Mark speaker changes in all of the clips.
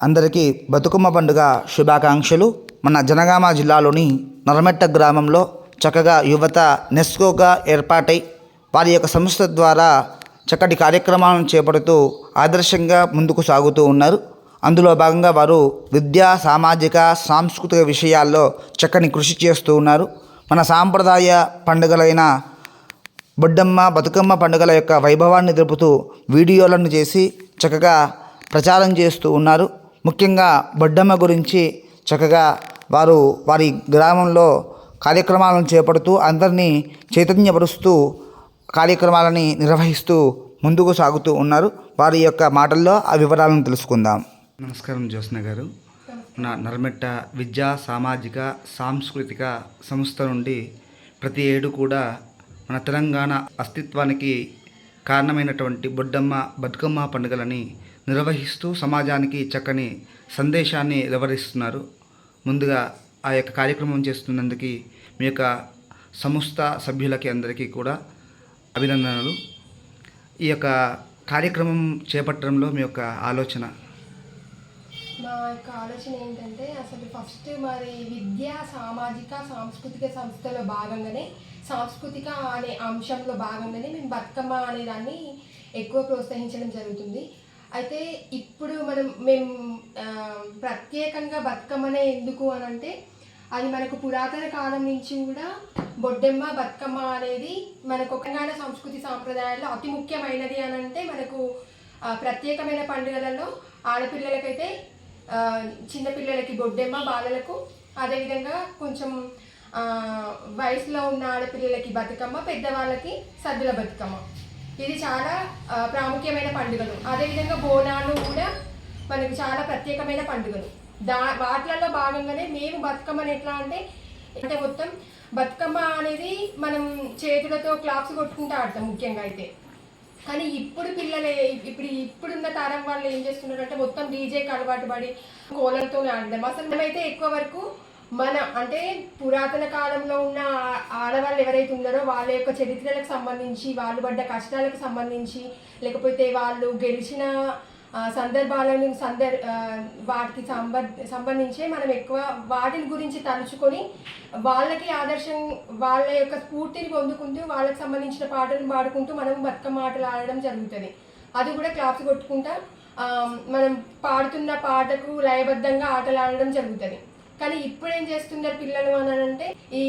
Speaker 1: అందరికీ బతుకమ్మ పండుగ శుభాకాంక్షలు. మన జనగామ జిల్లాలోని నరమెట్ట గ్రామంలో చక్కగా యువత నెస్కోగా ఏర్పాటై వారి యొక్క సంస్థ ద్వారా చక్కటి కార్యక్రమాలను చేపడుతూ ఆదర్శంగా ముందుకు సాగుతూ ఉన్నారు. అందులో భాగంగా వారు విద్యా సామాజిక సాంస్కృతిక విషయాల్లో చక్కని కృషి చేస్తూ ఉన్నారు. మన సాంప్రదాయ పండుగలైన బొడ్డమ్మ బతుకమ్మ పండుగల యొక్క వైభవాన్ని తెలుపుతూ వీడియోలను చేసి చక్కగా ప్రచారం చేస్తూ ఉన్నారు. ముఖ్యంగా బొడ్డమ్మ గురించి చక్కగా వారు వారి గ్రామంలో కార్యక్రమాలను చేపడుతూ అందరినీ చైతన్యపరుస్తూ కార్యక్రమాలని నిర్వహిస్తూ ముందుకు సాగుతూ ఉన్నారు. వారి యొక్క మాటల్లో ఆ వివరాలను తెలుసుకుందాం. నమస్కారం జ్యోత్స్న గారు. నా నర్మెట్ట విద్యా సామాజిక సాంస్కృతిక సంస్థ నుండి ప్రతి ఏడు కూడా మన తెలంగాణ అస్తిత్వానికి కారణమైనటువంటి బొడ్డమ్మ బతుకమ్మ పండుగలని నిర్వహిస్తూ సమాజానికి చక్కని సందేశాన్ని వివరిస్తున్నారు ముందుగా ఆ యొక్క కార్యక్రమం చేస్తున్నందుకు మీ యొక్క సంస్థ సభ్యులకి అందరికీ కూడా అభినందనలు. ఈ యొక్క కార్యక్రమం చేపట్టడంలో మీ యొక్క ఆలోచన?
Speaker 2: మా యొక్క ఆలోచన ఏంటంటే అసలు ఫస్ట్ మరి విద్య సామాజిక సాంస్కృతిక సంస్థలో భాగంగానే సాంస్కృతిక అనే అంశంలో భాగంగానే మేము బతుకమ్మ అనే దాన్ని ఎక్కువ ప్రోత్సహించడం జరుగుతుంది. అయితే ఇప్పుడు మనం మేము ప్రత్యేకంగా బతుకమ్మనే ఎందుకు అని అంటే అది మనకు పురాతన కాలం నుంచి కూడా బొడ్డెమ్మ బతుకమ్మ అనేది మనకు తెలంగాణ సంస్కృతి సాంప్రదాయాల్లో అతి ముఖ్యమైనది అని అంటే మనకు ప్రత్యేకమైన పండుగలలో ఆడపిల్లలకైతే చిన్నపిల్లలకి బొడ్డెమ్మ బాలలకు అదేవిధంగా కొంచెం వయసులో ఉన్న ఆడపిల్లలకి బతుకమ్మ పెద్దవాళ్ళకి సద్దుల బతుకమ్మ. ఇది చాలా ప్రాముఖ్యమైన పండుగలు. అదేవిధంగా బోనాలు కూడా మనకి చాలా ప్రత్యేకమైన పండుగలు. దా వాటిలలో భాగంగానే మేము బతుకమ్మని ఎట్లా అంటే అంటే మొత్తం బతుకమ్మ అనేది మనం చేతులతో క్లాప్స్ కొట్టుకుంటూ ఆడతాం ముఖ్యంగా అయితే. కానీ ఇప్పుడు పిల్లలే ఇప్పుడు ఇప్పుడున్న తరం వాళ్ళు ఏం చేస్తున్నారు అంటే మొత్తం డీజేకి అలవాటు పడి కోలలతో ఆడడం. అసలు మేమైతే ఎక్కువ వరకు మన అంటే పురాతన కాలంలో ఉన్న ఆడవాళ్ళు ఎవరైతే ఉన్నారో వాళ్ళ యొక్క చరిత్రలకు సంబంధించి వాళ్ళు పడ్డ కష్టాలకు సంబంధించి లేకపోతే వాళ్ళు గెలిచిన సందర్భాలను సందర్ వాటికి సంబ సంబంధించే మనం ఎక్కువ వాటిని గురించి తలుచుకొని వాళ్ళకి ఆదర్శం వాళ్ళ యొక్క స్ఫూర్తిని పొందుకుంటూ వాళ్ళకి సంబంధించిన పాటలు పాడుకుంటూ మనం బతుకమ్మ ఆటలు ఆడడం జరుగుతుంది. అది కూడా క్లాప్స్ కొట్టుకుంటా మనం పాడుతున్న పాటకు లయబద్ధంగా ఆటలు ఆడడం జరుగుతుంది. కానీ ఇప్పుడు ఏం చేస్తున్నారు పిల్లలు అని అంటే ఈ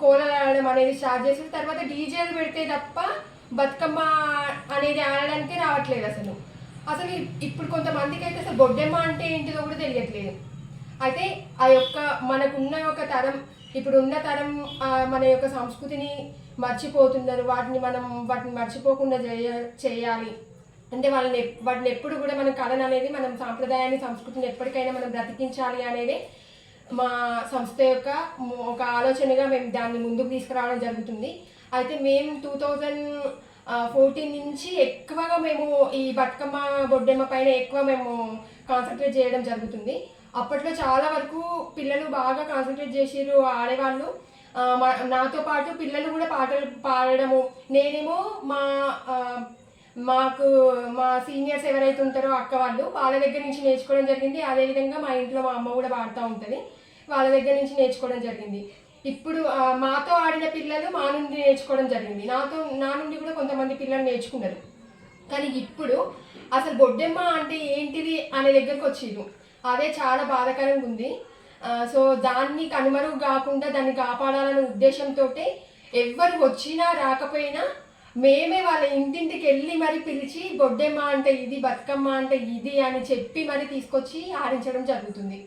Speaker 2: కోలలు ఆడడం అనేది స్టార్ట్ చేసిన తర్వాత డీజేలు పెడితే తప్ప బతుకమ్మ అనేది ఆడడానికి రావట్లేదు అసలు. అసలు ఇప్పుడు కొంతమందికి అయితే అసలు బొడ్డెమ్మ అంటే ఏంటిదో కూడా తెలియట్లేదు. అయితే ఆ యొక్క మనకున్న ఒక తరం ఇప్పుడు ఉన్న తరం మన యొక్క సంస్కృతిని మర్చిపోతున్నారు. వాటిని మనం వాటిని మర్చిపోకుండా చేయ చేయాలి. అంటే వాళ్ళని వాటిని ఎప్పుడు కూడా మన కళను అనేది మనం సాంప్రదాయాన్ని సంస్కృతిని ఎప్పటికైనా మనం బ్రతికించాలి అనేది మా సంస్థ యొక్క ఒక ఆలోచనగా మేము దాన్ని ముందుకు తీసుకురావడం జరుగుతుంది. అయితే మేము టూ థౌజండ్ ఫోర్టీన్ నుంచి ఎక్కువగా మేము ఈ బతుకమ్మ బొడ్డెమ్మ పైన ఎక్కువ మేము కాన్సన్ట్రేట్ చేయడం జరుగుతుంది. అప్పట్లో చాలా వరకు పిల్లలు బాగా కాన్సన్ట్రేట్ చేసారు ఆడేవాళ్ళు. మా- నాతో పాటు పిల్లలు కూడా పాటలు పాడడము. నేనేమో మా మాకు మా సీనియర్స్ ఎవరైతే ఉంటారో అక్క వాళ్ళు వాళ్ళ దగ్గర నుంచి నేర్చుకోవడం జరిగింది. అదేవిధంగా మా ఇంట్లో మా అమ్మ కూడా పాడుతూ ఉంటుంది. వాళ్ళ దగ్గర నుంచి నేర్చుకోవడం జరిగింది. ఇప్పుడు మాతో ఆడిన పిల్లలు మా నుండి నేర్చుకోవడం జరిగింది. నాతో నా నుండి కూడా కొంతమంది పిల్లలు నేర్చుకున్నారు. కానీ ఇప్పుడు అసలు బొడ్డెమ్మ అంటే ఏంటిది అనే దగ్గరకు వచ్చిరు అదే చాలా బాధాకరంగా ఉంది. సో దాన్ని కనుమరుగు కాకుండా దాన్ని కాపాడాలనే ఉద్దేశంతో ఎవ్వరు వచ్చినా రాకపోయినా మేమే వాళ్ళ ఇంటింటికి వెళ్ళి మరి పిలిచి బొడ్డెమ్మ అంటే ఇది బతుకమ్మ అంటే ఇది అని చెప్పి మరి తీసుకొచ్చి ఆడించడం జరుగుతుంది.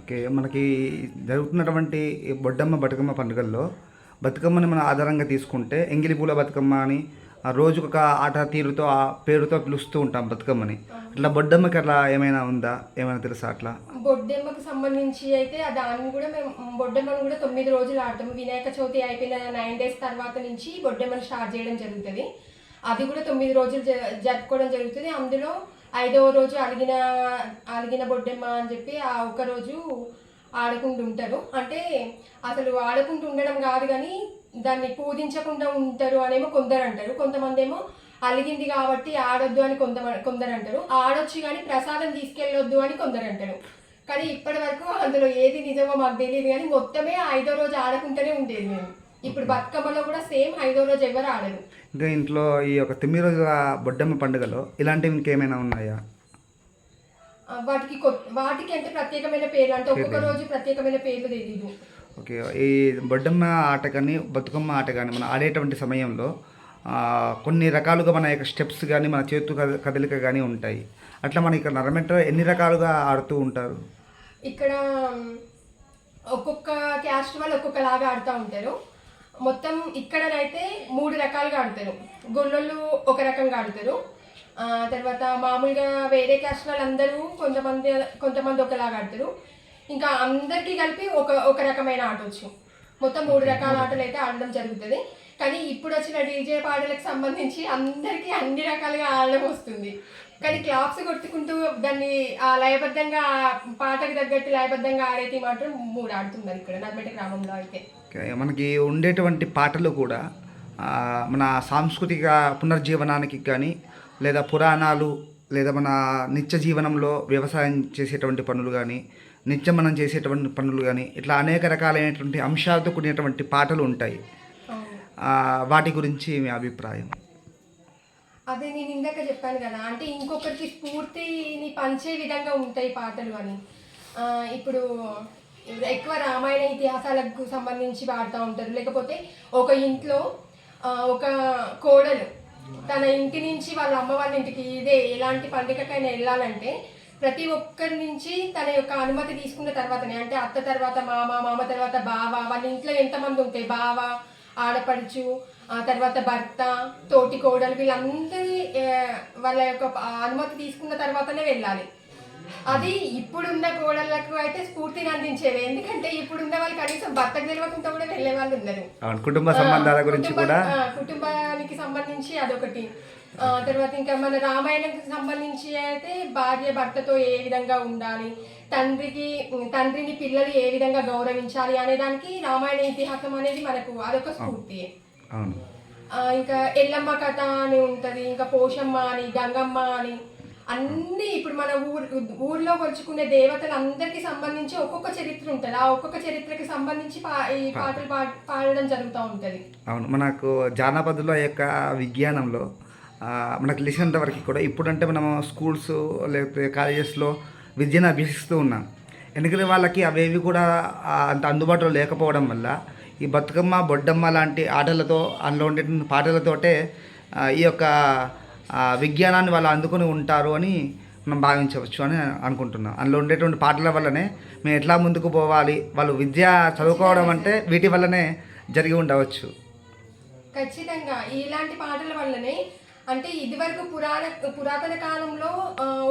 Speaker 1: ఓకే మనకి జరుగుతున్నటువంటి బొడ్డమ్మ బతుకమ్మ పండుగల్లో బతుకమ్మని మనం ఆధారంగా తీసుకుంటే ఎంగిలి పూల బతుకమ్మ అని రోజుకొక ఆట తీరుతో ఆ పేరుతో పిలుస్తూ ఉంటాం బతుకమ్మని. అట్లా బొడ్డమ్మకి అట్లా ఏమైనా ఉందా? ఏమైనా తెలుసా అట్లా?
Speaker 2: బొడ్డెమ్మకు సంబంధించి అయితే దాన్ని కూడా మేము బొడ్డెమ్మను కూడా తొమ్మిది రోజులు ఆడతాము వినాయక చవితి అయిపోయిన నైన్ డేస్ తర్వాత నుంచి బొడ్డెమ్మను స్టార్ట్ చేయడం జరుగుతుంది. అది కూడా తొమ్మిది రోజులు జ- జరుపుకోవడం జరుగుతుంది. అందులో ఐదవ రోజు అలిగిన అలిగిన బొడ్డెమ్మ అని చెప్పి ఆ ఒక రోజు ఆడుకుంటూ ఉంటారు. అంటే అసలు ఆడకుండా ఉండడం కాదు కానీ దాన్ని పూజించకుండా ఉంటారు అనేమో కొందరు అంటారు. కొంతమంది ఏమో అలిగింది కాబట్టి ఆడొద్దు అని కొంత కొందరు అంటారు. ఆడొచ్చు కానీ ప్రసాదం తీసుకెళ్ళొద్దు అని కొందరు అంటారు. కానీ ఇప్పటి వరకు అందులో ఏది నిజమో మాకు తెలియదు కానీ మొత్తమే ఐదో రోజు ఆడకుంటూనే ఉండేది మేము. ఇప్పుడు బతుకమ్మలో కూడా సేమ్ ఐదో రోజు ఎవరు ఆడరు.
Speaker 1: ఇంకా ఇంట్లో ఈ యొక్క తొమ్మిది రోజుల బొడ్డమ్మ పండుగలో ఇలాంటివి ఇంకేమైనా ఉన్నాయా?
Speaker 2: వాటికి వాటికి అంటే ప్రత్యేకమైన పేర్లు అంటే ఒక్కొక్క రోజు ప్రత్యేకమైన పేర్లు తెలియదు
Speaker 1: ఓకే ఈ బొడ్డమ్మ ఆట కానీ బతుకమ్మ ఆట కానీ మనం ఆడేటువంటి సమయంలో కొన్ని రకాలుగా మన యొక్క స్టెప్స్ కానీ మన చేతు కద- కదలిక కానీ ఉంటాయి. అట్లా మన ఇక్కడ నరమెట్ట ఎన్ని రకాలుగా ఆడుతూ ఉంటారు?
Speaker 2: ఇక్కడ ఒక్కొక్క క్యాస్ట్ వాళ్ళు ఒక్కొక్కలాగా ఆడుతూ ఉంటారు. మొత్తం ఇక్కడనైతే మూడు రకాలుగా ఆడతారు. గొల్లలు ఒక రకంగా ఆడతారు. తర్వాత మామూలుగా వేరే క్యాస్ట్ వాళ్ళందరూ కొంతమంది కొంతమంది ఒకలాగా ఆడతారు. ఇంకా అందరికీ కలిపి ఒక ఒక రకమైన ఆట వచ్చు. మొత్తం మూడు రకాల ఆటలు అయితే ఆడడం జరుగుతుంది. కానీ ఇప్పుడు వచ్చిన డీజే పాటలకు సంబంధించి అందరికీ అన్ని రకాలుగా ఆడడం వస్తుంది. కానీ క్లాప్స్ కొట్టుకుంటూ దాన్ని ఆ లయబద్ధంగా పాటకు తగ్గట్టు లయబద్ధంగా ఆడేది మాత్రం మూడు ఆడుతున్నారు ఇక్కడ నర్మేట గ్రామంలో అయితే.
Speaker 1: మనకి ఉండేటువంటి పాటలు కూడా మన సాంస్కృతిక పునర్జీవనానికి కానీ లేదా పురాణాలు లేదా మన నిత్య జీవనంలో వ్యవసాయం చేసేటువంటి పనులు కానీ నిత్యం మనం చేసేటువంటి పనులు కానీ ఇట్లా అనేక రకాలైనటువంటి అంశాలతో కూడినటువంటి పాటలు ఉంటాయి. వాటి గురించి మీ అభిప్రాయం?
Speaker 2: అదే నేను ఇందాక చెప్పాను కదా అంటే ఇంకొకరికి స్ఫూర్తిని పంచే విధంగా ఉంటాయి పాటలు అని. ఇప్పుడు ఎక్కువ రామాయణ ఇతిహాసాలకు సంబంధించి వాడుతూ ఉంటారు. లేకపోతే ఒక ఇంట్లో ఒక కోడలు తన ఇంటి నుంచి వాళ్ళ అమ్మ వాళ్ళ ఇంటికి ఇదే ఎలాంటి పండుగకైనా వెళ్ళాలంటే ప్రతి ఒక్కరి నుంచి తన యొక్క అనుమతి తీసుకున్న తర్వాతనే అంటే అత్త తర్వాత మామ మామ తర్వాత బావ వాళ్ళ ఇంట్లో ఎంతమంది ఉంటాయి బావ ఆడపడుచు ఆ తర్వాత భర్త తోటి కోడలు వీళ్ళందరి వాళ్ళ యొక్క అనుమతి తీసుకున్న తర్వాతనే వెళ్ళాలి. అది ఇప్పుడున్న కోడళ్ళకు అయితే స్ఫూర్తిని అందించేవి. ఎందుకంటే ఇప్పుడున్న వాళ్ళు కనీసం భర్తకు తెలియకుండా కూడా వెళ్ళే వాళ్ళు ఉన్నారు
Speaker 1: కుటుంబ సంబంధాల గురించి కూడా?
Speaker 2: కుటుంబానికి సంబంధించి అదొకటి. ఆ, తర్వాత ఇంకా మన రామాయణంకి సంబంధించి అయితే భార్య భర్తతో ఏ విధంగా ఉండాలి? తండ్రికి తండ్రిని పిల్లలు ఏ విధంగా గౌరవించాలి అనే దానికి రామాయణ ఇతిహాసం అనేది మనకు అదొక స్ఫూర్తి. ఇంకా ఎల్లమ్మ కథ అని ఉంటది ఇంకా పోషమ్మ అని గంగమ్మ అని. అన్ని ఇప్పుడు మన ఊరు ఊర్లో కొలుచుకునే దేవతలు అందరికి సంబంధించి ఒక్కొక్క చరిత్ర ఉంటుంది. ఆ ఒక్కొక్క చరిత్రకి సంబంధించి పా ఈ పాటలు పా పాడడం జరుగుతూ ఉంటది.
Speaker 1: అవును. మనకు జానపదుల యొక్క విజ్ఞానంలో మనకు తెలిసినంత వరకు కూడా ఇప్పుడంటే మనము స్కూల్స్ లేకపోతే కాలేజెస్లో విద్యను అభ్యసిస్తూ ఉన్నాం. ఎందుకంటే వాళ్ళకి అవేవి కూడా అంత అందుబాటులో లేకపోవడం వల్ల ఈ బతుకమ్మ బొడ్డమ్మ లాంటి ఆటలతో అందులో ఉండే పాటలతోటే ఈ యొక్క విజ్ఞానాన్ని వాళ్ళు అందుకొని ఉంటారు అని మనం భావించవచ్చు అని అనుకుంటున్నాం. అందులో ఉండేటువంటి పాటల వల్లనే మేము ఎట్లా ముందుకు పోవాలి వాళ్ళు విద్య చదువుకోవడం అంటే వీటి వల్లనే జరిగి ఉండవచ్చు.
Speaker 2: ఖచ్చితంగా. ఇలాంటి పాటల వల్లనే అంటే ఇదివరకు పురాణ పురాతన కాలంలో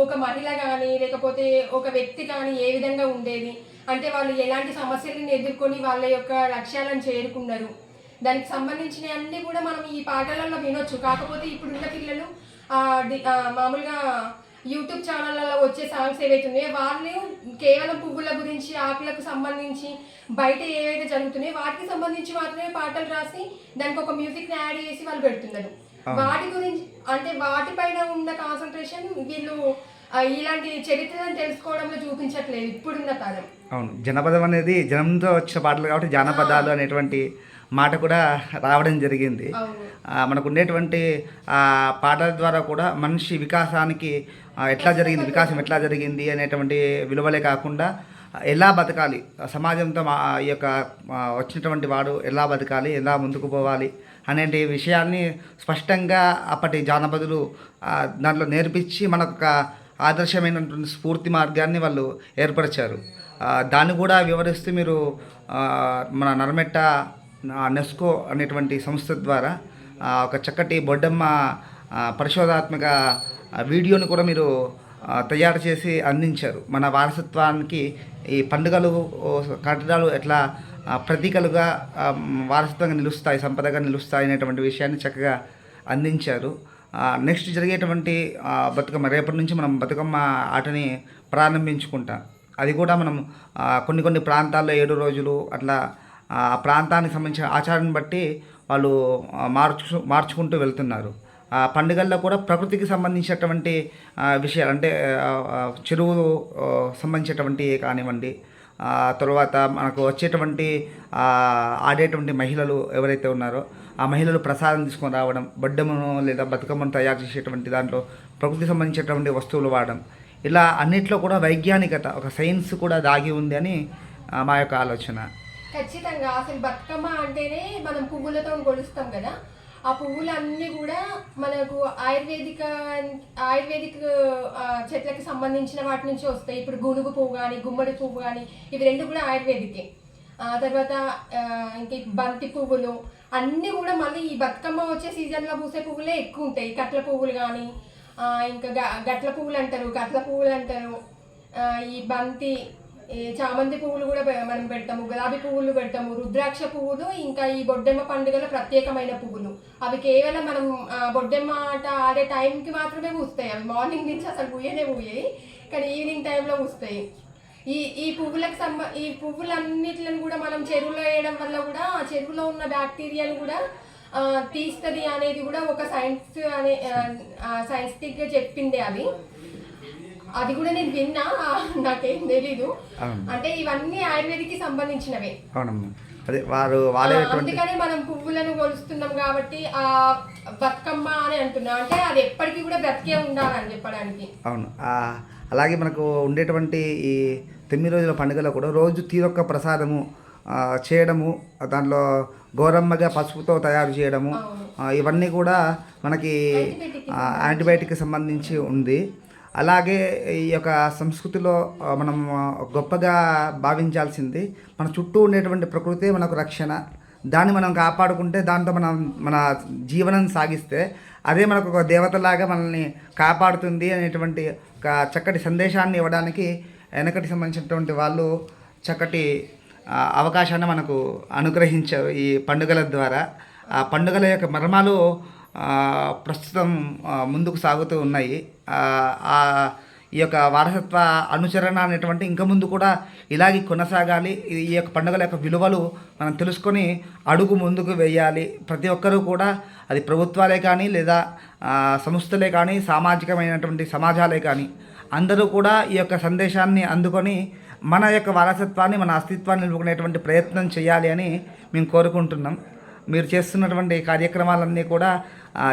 Speaker 2: ఒక మహిళ కానీ లేకపోతే ఒక వ్యక్తి కానీ ఏ విధంగా ఉండేది? అంటే వాళ్ళు ఎలాంటి సమస్యలను ఎదుర్కొని వాళ్ళ యొక్క లక్ష్యాలను చేరుకున్నారు? దానికి సంబంధించిన అన్ని కూడా మనం ఈ పాటలలో వినొచ్చు. కాకపోతే ఇప్పుడున్న పిల్లలు మామూలుగా యూట్యూబ్ ఛానళ్ళలో వచ్చే సాంగ్స్ ఏవైతే ఉన్నాయో వాళ్ళు కేవలం పువ్వుల గురించి ఆకులకు సంబంధించి బయట ఏవైతే జరుగుతున్నాయో వాటికి సంబంధించి మాత్రమే పాటలు రాసి దానికి ఒక మ్యూజిక్ యాడ్ చేసి వాళ్ళు పెడుతున్నారు. వాటి గురించి అంటే వాటిపైన ఉన్న కాన్సన్ట్రేషన్ వీళ్ళు ఇలాంటి చరిత్రను తెలుసుకోవడంలో చూపించట్లేదు ఇప్పుడున్న కాలం
Speaker 1: అవును. జనపదం అనేది జనంతో వచ్చిన పాటలు కాబట్టి జానపదాలు అనేటువంటి మాట కూడా రావడం జరిగింది. మనకు ఉండేటువంటి పాటల ద్వారా కూడా మనిషి వికాసానికి ఎట్లా జరిగింది వికాసం ఎట్లా జరిగింది అనేటువంటి విలువలే కాకుండా ఎలా బతకాలి సమాజంతో మా ఈ యొక్క వచ్చినటువంటి వాడు ఎలా బతకాలి ఎలా ముందుకు పోవాలి అనే విషయాన్ని స్పష్టంగా అప్పటి జానపదులు దాంట్లో నేర్పించి మనకు ఒక ఆదర్శమైనటువంటి స్ఫూర్తి మార్గాన్ని వాళ్ళు ఏర్పరిచారు. దాన్ని కూడా వివరిస్తూ మీరు మన నరమెట్ట నెస్కో అనేటువంటి సంస్థ ద్వారా ఒక చక్కటి బొడ్డమ్మ పరిశోధాత్మక వీడియోని కూడా మీరు తయారు చేసి అందించారు. మన వారసత్వానికి ఈ పండుగలు కట్టడాలు ఎట్లా ప్రతీకలుగా వారసత్వంగా నిలుస్తాయి సంపదగా నిలుస్తాయి అనేటువంటి విషయాన్ని చక్కగా అందించారు. నెక్స్ట్ జరిగేటువంటి బతుకమ్మ రేపటి నుంచి మనం బతుకమ్మ ఆటని ప్రారంభించుకుంటాం. అది కూడా మనం కొన్ని కొన్ని ప్రాంతాల్లో ఏడు రోజులు అట్లా ఆ ప్రాంతానికి సంబంధించిన ఆచారాన్ని బట్టి వాళ్ళు మార్చు మార్చుకుంటూ వెళ్తున్నారు. ఆ పండుగల్లో కూడా ప్రకృతికి సంబంధించినటువంటి విషయాలు అంటే చెరువు సంబంధించినటువంటి కానివ్వండి తర్వాత మనకు వచ్చేటువంటి ఆడేటువంటి మహిళలు ఎవరైతే ఉన్నారో ఆ మహిళలు ప్రసాదం తీసుకొని రావడం బడ్డమును లేదా బతుకమ్మను తయారు చేసేటువంటి దాంట్లో ప్రకృతికి సంబంధించినటువంటి వస్తువులు వాడడం ఇలా అన్నిట్లో కూడా వైజ్ఞానికత ఒక సైన్స్ కూడా దాగి ఉంది అని మా యొక్క ఆలోచన.
Speaker 2: ఖచ్చితంగా. అసలు బతుకమ్మ అంటేనే మనం పువ్వులతో కొలుస్తాం కదా. ఆ పువ్వులన్నీ కూడా మనకు ఆయుర్వేదిక ఆయుర్వేదిక్ చెట్లకు చెట్లకి సంబంధించిన వాటి నుంచి వస్తాయి. ఇప్పుడు గునుగు పువ్వు కానీ గుమ్మడి పువ్వు కానీ ఇవి రెండు కూడా ఆయుర్వేదికే. ఆ తర్వాత ఇంక బంతి పువ్వులు అన్నీ కూడా మళ్ళీ ఈ బతుకమ్మ వచ్చే సీజన్లో పూసే పువ్వులే ఎక్కువ ఉంటాయి. కట్ల పువ్వులు కానీ ఇంకా గ గట్ల పువ్వులు అంటారు కట్ల పువ్వులు అంటారు. ఈ బంతి ఈ చామంతి పువ్వులు కూడా మనం పెడతాము గులాబీ పువ్వులు పెడతాము రుద్రాక్ష పువ్వులు ఇంకా ఈ బొడ్డెమ్మ పండుగలో ప్రత్యేకమైన పువ్వులు. అవి కేవలం మనం బొడ్డెమ్మ ఆట ఆడే టైంకి మాత్రమే పూస్తాయి. అవి మార్నింగ్ నుంచి అసలు పూయనే పూయాయి కానీ ఈవినింగ్ టైంలో పూస్తాయి. ఈ ఈ పువ్వులకు సంబ ఈ పువ్వులన్నిటిని కూడా మనం చెరువులో వేయడం వల్ల కూడా ఆ చెరువులో ఉన్న బ్యాక్టీరియాలు కూడా తీస్తుంది అనేది కూడా ఒక సైన్స్ అనే సైంటిఫిక్గా చెప్పింది అది అది కూడా నేను విన్నా నాకేం తెలీదు. అంటే ఇవన్నీ ఆయుర్వేదిక్కి సంబంధించినవే.
Speaker 1: అవునమ్మా. అదే వారు వాడేటువంటి
Speaker 2: అందుకనే మనం పువ్వులను కొలుస్తున్నాం కాబట్టి ఆ బతుకమ్మ అని అంటున్నాం. అంటే అది ఎప్పటికీ కూడా బ్రతికే ఉండాలని చెప్పడానికి.
Speaker 1: అవును. అలాగే మనకు ఉండేటువంటి ఈ తొమ్మిది రోజుల పండుగలో కూడా రోజు తీరొక్క ప్రసాదము చేయడము దాంట్లో గోరమ్మగా పసుపుతో తయారు చేయడము ఇవన్నీ కూడా మనకి
Speaker 2: యాంటీబయాటిక్కి
Speaker 1: సంబంధించి ఉంది. అలాగే ఈ యొక్క సంస్కృతిలో మనం గొప్పగా భావించాల్సింది మన చుట్టూ ఉండేటువంటి ప్రకృతి మనకు రక్షణ. దాన్ని మనం కాపాడుకుంటే దాంతో మనం మన జీవనం సాగిస్తే అదే మనకు ఒక దేవతలాగా మనల్ని కాపాడుతుంది అనేటువంటి ఒక చక్కటి సందేశాన్ని ఇవ్వడానికి వెనకటి సంబంధించినటువంటి వాళ్ళు చక్కటి అవకాశాన్ని మనకు అనుగ్రహించారు ఈ పండుగల ద్వారా. ఆ పండుగల యొక్క మర్మాలు ప్రస్తుతం ముందుకు సాగుతూ ఉన్నాయి. ఈ యొక్క వారసత్వ అనుచరణ అనేటువంటి ఇంకా ముందు కూడా ఇలాగే కొనసాగాలి. ఈ యొక్క పండుగల యొక్క విలువలు మనం తెలుసుకొని అడుగు ముందుకు వేయాలి. ప్రతి ఒక్కరూ కూడా అది ప్రభుత్వాలే కానీ లేదా సంస్థలే కానీ సామాజికమైనటువంటి సమాజాలే కానీ అందరూ కూడా ఈ యొక్క సందేశాన్ని అందుకొని మన యొక్క వారసత్వాన్ని మన అస్తిత్వాన్ని నిలుపుకునేటువంటి ప్రయత్నం చేయాలి అని మేము కోరుకుంటున్నాం. మీరు చేస్తున్నటువంటి కార్యక్రమాలన్నీ కూడా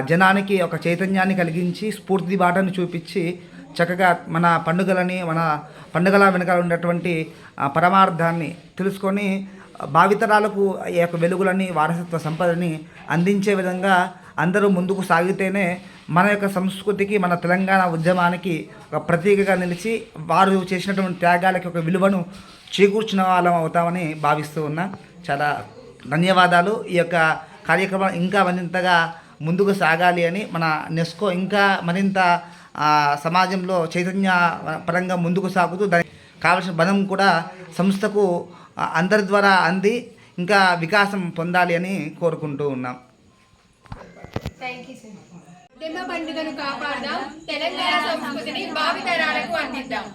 Speaker 1: జనానికి ఒక చైతన్యాన్ని కలిగించి స్ఫూర్తి బాటను చూపించి చక్కగా మన పండుగలని మన పండుగల వెనకాల ఉన్నటువంటి పరమార్థాన్ని తెలుసుకొని భావితరాలకు ఈ యొక్క వెలుగులని వారసత్వ సంపదని అందించే విధంగా అందరూ ముందుకు సాగితేనే మన యొక్క సంస్కృతికి మన తెలంగాణ ఉద్యమానికి ఒక ప్రతీకగా నిలిచి వారు చేసినటువంటి త్యాగాలకి ఒక విలువను చేకూర్చిన వాళ్ళం అవుతామని భావిస్తూ ఉన్నా. చాలా ధన్యవాదాలు. ఈ యొక్క కార్యక్రమం ఇంకా మరింతగా ముందుకు సాగాలి అని మన నెస్కో ఇంకా మరింత సమాజంలో చైతన్య పరంగా ముందుకు సాగుతూ దానికి కావలసిన బలం కూడా సంస్థకు అందరి ద్వారా అంది ఇంకా వికాసం పొందాలి అని కోరుకుంటూ ఉన్నాం.
Speaker 2: పండుగను కాపాడదాం తెలంగాణ సంస్కృతిని భావితరాలకు అందిద్దాం.